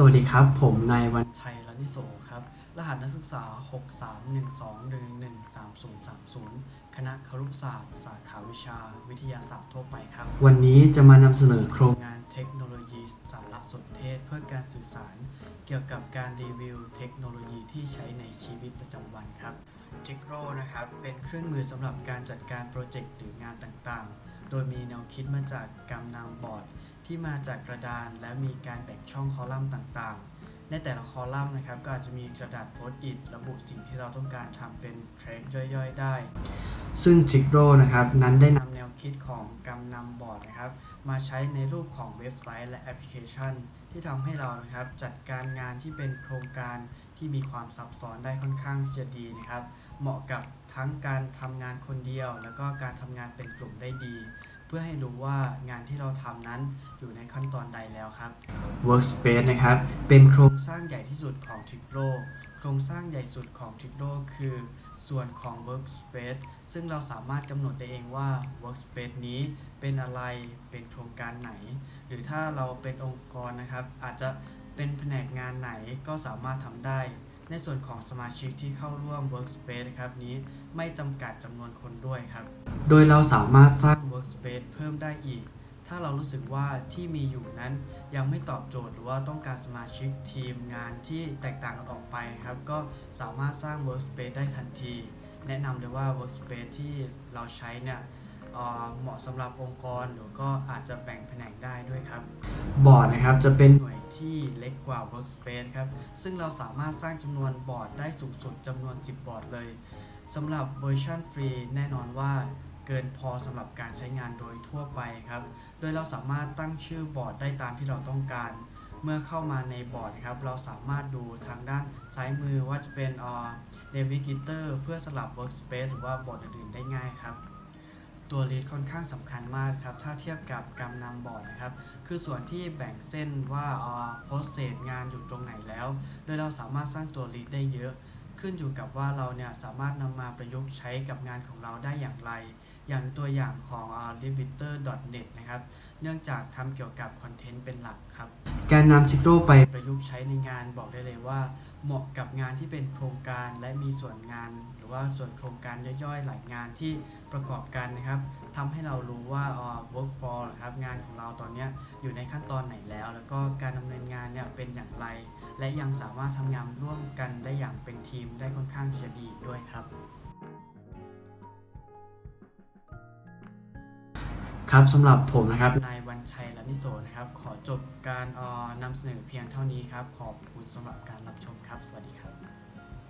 สวัสดีครับ ผมนายวันชัยรันิโสครับ รหัสนักศึกษา 6312113030 คณะครุศาสตร์ สาขาวิชา วิทยาศาสตร์ทั่วไปครับ วันนี้จะมานำเสนอโครงงานเทคโนโลยีสารสนเทศเพื่อการสื่อสาร เกี่ยวกับการรีวิวเทคโนโลยีที่ใช้ในชีวิตประจำวันครับจิกโรนะครับ เป็นเครื่องมือสำหรับการจัดการโปรเจกต์หรืองานต่างๆ โดยมีแนวคิดมาจากกำนำบอร์ด ที่มาจากกระดาน และมีการแบ่งช่องคอลัมน์ต่างๆ ในแต่ละคอลัมน์นะครับก็อาจจะมีกระดาษโพสต์อิทระบุสิ่งที่เราต้องการทำเป็นเทรคย่อยๆ ได้ ซึ่งจิกโรนะครับนั้นได้นำแนวคิดของกำนำบอร์ดนะครับ มาใช้ในรูปของเว็บไซต์และแอปพลิเคชัน ที่ทำให้เรานะครับจัดการงานที่เป็นโครงการที่มีความซับซ้อนได้ค่อนข้างจะดีนะครับ เหมาะกับทั้งการทำงานคนเดียว แล้วก็การทำงานเป็นกลุ่มได้ดี เพื่อให้รู้ว่างานที่เราทำนั้นอยู่ในขั้นตอนใดแล้วครับ Workspace นะครับ เป็นโครงสร้างใหญ่ที่สุดของ t r i p r o โครงสร้างใหญ่สุดของ t r i p r o คือ ส่วนของ Workspace ซึ่งเราสามารถกำหนดได้เองว่า Workspace นี้เป็นอะไรเป็นโครงการไหน หรือถ้าเราเป็นองค์กรนะครับ อาจจะเป็นแผนกงานไหนก็สามารถทำได้ ในส่วนของสมาชิกที่เข้าร่วม Workspace นะครับนี้ไม่จำกัดจำนวนคนด้วยครับ โดยเราสามารถสร้าง Workspace เพิ่มได้อีก ถ้าเรารู้สึกว่าที่มีอยู่นั้นยังไม่ตอบโจทย์หรือว่าต้องการสมาชิกทีมงานที่แตกต่างกันออกไปครับ ก็สามารถสร้าง Workspace ได้ทันที แนะนำเลยว่า Workspace ที่เราใช้เนี่ยเอ่อเหมาะสำหรับองค์กรหรือก็อาจจะแบ่งแผนกได้ด้วยครับ บอร์ดนะครับจะเป็นหน่วย ที่เล็กกว่า Workspace ครับ ซึ่งเราสามารถสร้างจำนวนบอร์ดได้สูงสุดจำนวน 10 บอร์ดเลยสำหรับเวอร์ชันฟรีแน่นอนว่าเกินพอสำหรับการใช้งานโดยทั่วไปครับ โดยเราสามารถตั้งชื่อบอร์ดได้ตามที่เราต้องการ เมื่อเข้ามาในบอร์ดครับ เราสามารถดูทางด้านซ้ายมือว่าจะเป็นอ่อ Navigator เพื่อสลับ Workspace หรือว่าบอร์ดอื่นๆได้ง่ายครับ ตัวลีดค่อนข้างสำคัญมากครับ ถ้าเทียบกับกำนำบอร์ดนะครับ คือส่วนที่แบ่งเส้นว่าเอ่อ process งานอยู่ตรงไหนแล้ว โดยเราสามารถสร้างตัวลีดได้เยอะ ขึ้นอยู่กับว่าเราเนี่ยสามารถนำมาประยุกต์ใช้กับงานของเราได้อย่างไร อย่างตัวอย่างของ l i b i t e r n e t นะครับ เนื่องจากทำเกี่ยวกับคอนเทนต์เป็นหลักครับ การนำจิโร่ไปประยุกต์ใช้ในงานบอกได้เลยว่า เหมาะกับงานที่เป็นโครงการและมีส่วนงาน หรือว่าส่วนโครงการย่อยๆ หลายงานที่ประกอบกันนะครับทำให้เรารู้ว่าอ่อ workflow นะครับงานของเราตอนนี้อยู่ในขั้นตอนไหนแล้ว แล้วก็การดำเนินงานเนี่ยเป็นอย่างไร และยังสามารถทำงานร่วมกันได้อย่างเป็นทีมได้ค่อนข้างที่จะดีด้วยครับ ครับสำหรับผมนะครับนายวันชัยรัตนิโสนะครับ ขอจบการนำเสนอเพียงเท่านี้ครับ ขอบคุณสำหรับการรับชมครับ สวัสดีครับ